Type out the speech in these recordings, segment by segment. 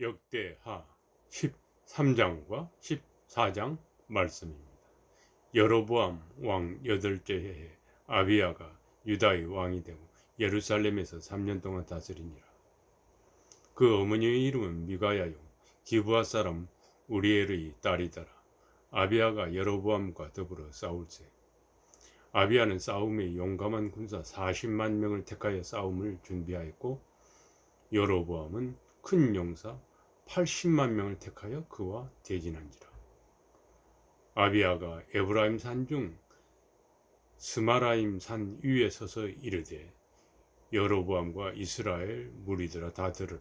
역대하 13장과 14장 말씀입니다. 여로보암 왕 여덟째 해에 아비야가 유다의 왕이 되고 예루살렘에서 3년 동안 다스리니라. 그 어머니의 이름은 미가야요 기부아 사람 우리엘의 딸이더라. 아비야가 여로보암과 더불어 싸울세. 아비야는 싸움에 용감한 군사 40만 명을 택하여 싸움을 준비하였고 여로보암은 큰 용사 80만 명을 택하여 그와 대진한지라. 아비아가 에브라임 산 중 스마라임 산 위에 서서 이르되 여로보암과 이스라엘 무리들아 다 들으라.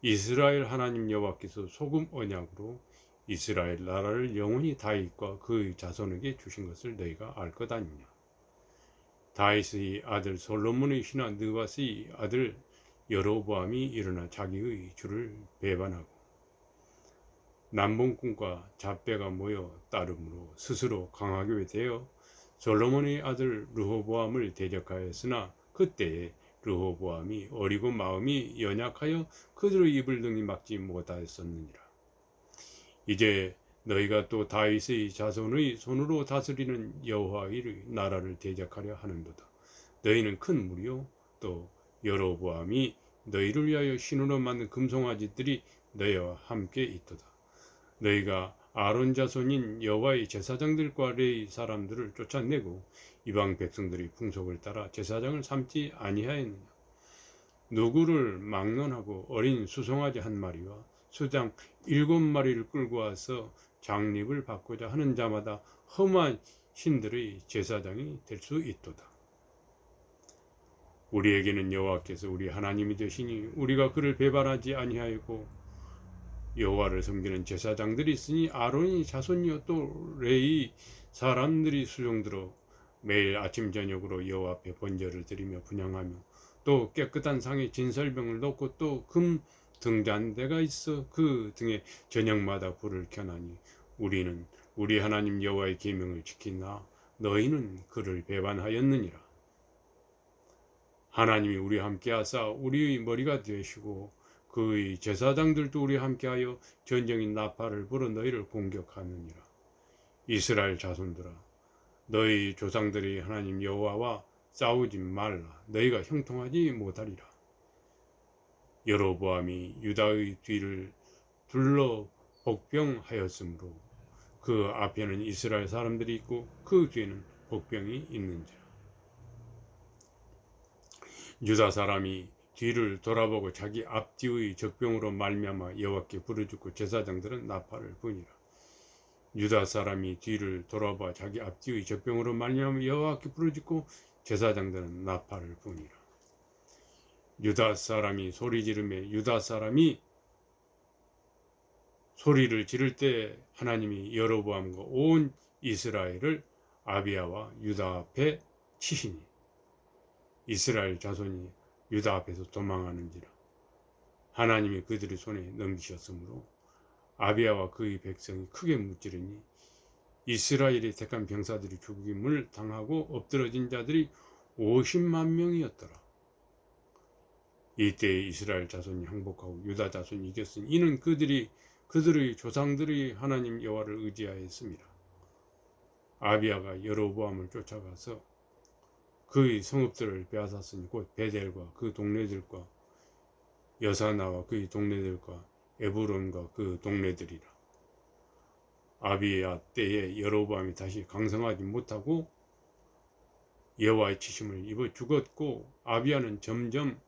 이스라엘 하나님 여호와께서 소금 언약으로 이스라엘 나라를 영원히 다윗과 그의 자손에게 주신 것을 너희가 알 것 아니냐. 다윗의 아들 솔로몬의 신하 느바스의 아들 여로보암이 일어나 자기의 주를 배반하고 남봉꾼과 잡배가 모여 따름으로 스스로 강하게 되어 솔로몬의 아들 르호보암을 대적하였으나 그때에 르호보암이 어리고 마음이 연약하여 그들의 입을 등이 막지 못하였었느니라. 이제 너희가 또 다윗의 자손의 손으로 다스리는 여호와의 나라를 대적하려 하는도다. 너희는 큰 무리요 또 여로보암이 너희를 위하여 신으로 만든 금송아지들이 너희와 함께 있도다. 너희가 아론 자손인 여호와의 제사장들과 레이 사람들을 쫓아내고 이방 백성들이 풍속을 따라 제사장을 삼지 아니하였느냐. 누구를 막론하고 어린 수송아지 한 마리와 수장 일곱 마리를 끌고 와서 장립을 받고자 하는 자마다 험한 신들의 제사장이 될 수 있도다. 우리에게는 여호와께서 우리 하나님이 되시니 우리가 그를 배반하지 아니하였고 여호와를 섬기는 제사장들이 있으니 아론이 자손이요 또 레이 사람들이 수종들어 매일 아침 저녁으로 여호와 앞에 번제를 드리며 분양하며 또 깨끗한 상에 진설병을 놓고 또 금 등잔대가 있어 그 등에 저녁마다 불을 켜나니 우리는 우리 하나님 여호와의 계명을 지키나 너희는 그를 배반하였느니라. 하나님이 우리와 함께하사 우리의 머리가 되시고 그의 제사장들도 우리와 함께하여 전쟁인 나팔을 불어 너희를 공격하느니라. 이스라엘 자손들아 너희 조상들이 하나님 여호와와 싸우지 말라 너희가 형통하지 못하리라. 여로보암이 유다의 뒤를 둘러 복병하였으므로 그 앞에는 이스라엘 사람들이 있고 그 뒤에는 복병이 있는지라. 유다 사람이 뒤를 돌아보고 자기 앞뒤의 적병으로 말미암아 여호와께 부르짖고 제사장들은 나팔을 부니라. 유다 사람이 뒤를 돌아봐 자기 앞뒤의 적병으로 말미암아 여호와께 부르짖고 제사장들은 나팔을 부니라. 유다 사람이 소리 지르매 유다 사람이 소리를 지를 때 하나님이 여로보암과 온 이스라엘을 아비아와 유다 앞에 치시니 이스라엘 자손이 유다 앞에서 도망하는지라 하나님이 그들의 손에 넘기셨으므로 아비아와 그의 백성이 크게 무찌르니 이스라엘의 택한 병사들이 죽임을 당하고 엎드러진 자들이 50만 명이었더라. 이때 이스라엘 자손이 항복하고 유다 자손이 이겼으니 이는 그들이 그들의 조상들이 하나님 여호와를 의지하였습니다. 아비아가 여로보암을 쫓아가서 그의 성읍들을 빼앗았으니 곧 베델과 그 동네들과 여사나와 그의 동네들과 에브론과 그 동네들이라. 아비야 때에 여로보암이 다시 강성하지 못하고 여호와의 치심을 입어 죽었고 아비야는 점점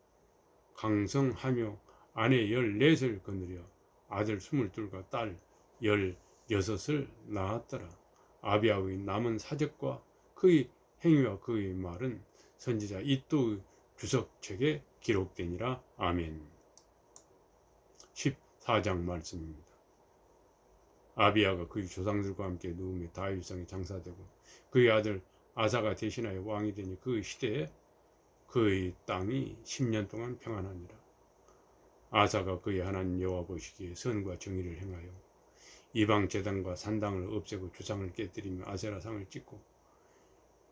강성하며 아내 열넷을 거느려 아들 스물둘과 딸 열여섯을 낳았더라. 아비야의 남은 사적과 그의 행위와 그의 말은 선지자 이또 주석책에 기록되니라. 아멘. 14장 말씀입니다. 아비아가 그의 조상들과 함께 누우며 다윗성에 장사되고 그의 아들 아사가 대신하여 왕이 되니 그 시대에 그의 땅이 10년 동안 평안하니라. 아사가 그의 하나님 여호와 보시기에 선과 정의를 행하여 이방 제단과 산당을 없애고 주상을 깨뜨리며 아세라 상을 찍고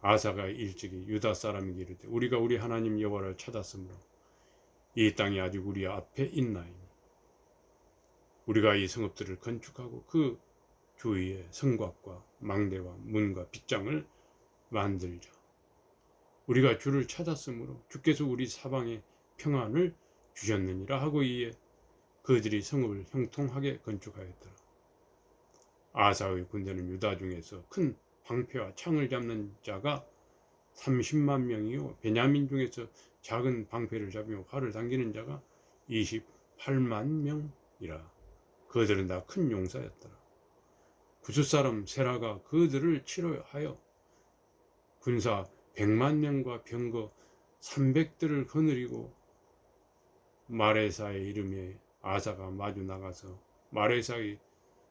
아사가 일찍이 유다 사람에게 이르되 우리가 우리 하나님 여호와를 찾았으므로 이 땅이 아직 우리 앞에 있나이니 우리가 이 성읍들을 건축하고 그 주위에 성곽과 망대와 문과 빗장을 만들자. 우리가 주를 찾았으므로 주께서 우리 사방에 평안을 주셨느니라 하고 이에 그들이 성읍을 형통하게 건축하였더라. 아사의 군대는 유다 중에서 큰 방패와 창을 잡는 자가 30만 명이요 베냐민 중에서 작은 방패를 잡으며 활을 당기는 자가 28만 명이라. 그들은 다 큰 용사였더라. 구스 사람 세라가 그들을 치료하여 군사 100만 명과 병거 300대를 거느리고 마레사의 이름에 아사가 마주 나가서 마레사의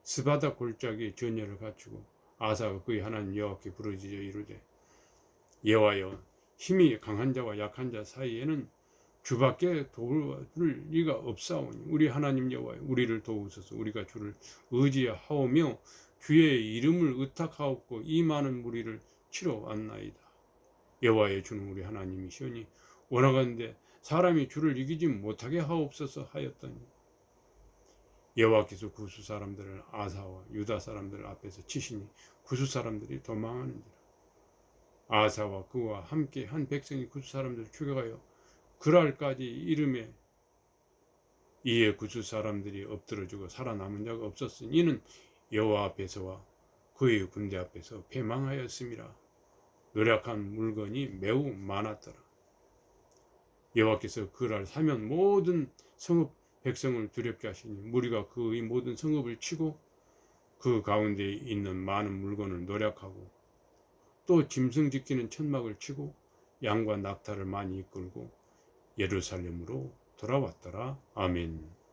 스바다 골짜기에 전열을 갖추고 아사가 그의 하나님 여호와께 부르짖어 이르되 여호와여 힘이 강한 자와 약한 자 사이에는 주밖에 도울 리가 없사오니 우리 하나님 여호와여 우리를 도우소서. 우리가 주를 의지하오며 주의 이름을 의탁하옵고 이 많은 무리를 치러 왔나이다. 여호와의 주는 우리 하나님이시오니 원하건대 사람이 주를 이기지 못하게 하옵소서 하였더니 여호와께서 구수 사람들을 아사와 유다 사람들 앞에서 치시니 구수 사람들이 도망하는지라. 아사와 그와 함께 한 백성이 구수 사람들을 죽여가요 그랄까지 이름에 이에 구수 사람들이 엎드려 주고 살아남은 자가 없었으니 이는 여호와 앞에서와 그의 군대 앞에서 패망하였음이라 노력한 물건이 매우 많았더라. 여호와께서 그날 사면 모든 성읍 백성을 두렵게 하시니 무리가 그의 모든 성읍을 치고 그 가운데 있는 많은 물건을 노력하고 또 짐승 지키는 천막을 치고 양과 낙타를 많이 이끌고 예루살렘으로 돌아왔더라. 아멘.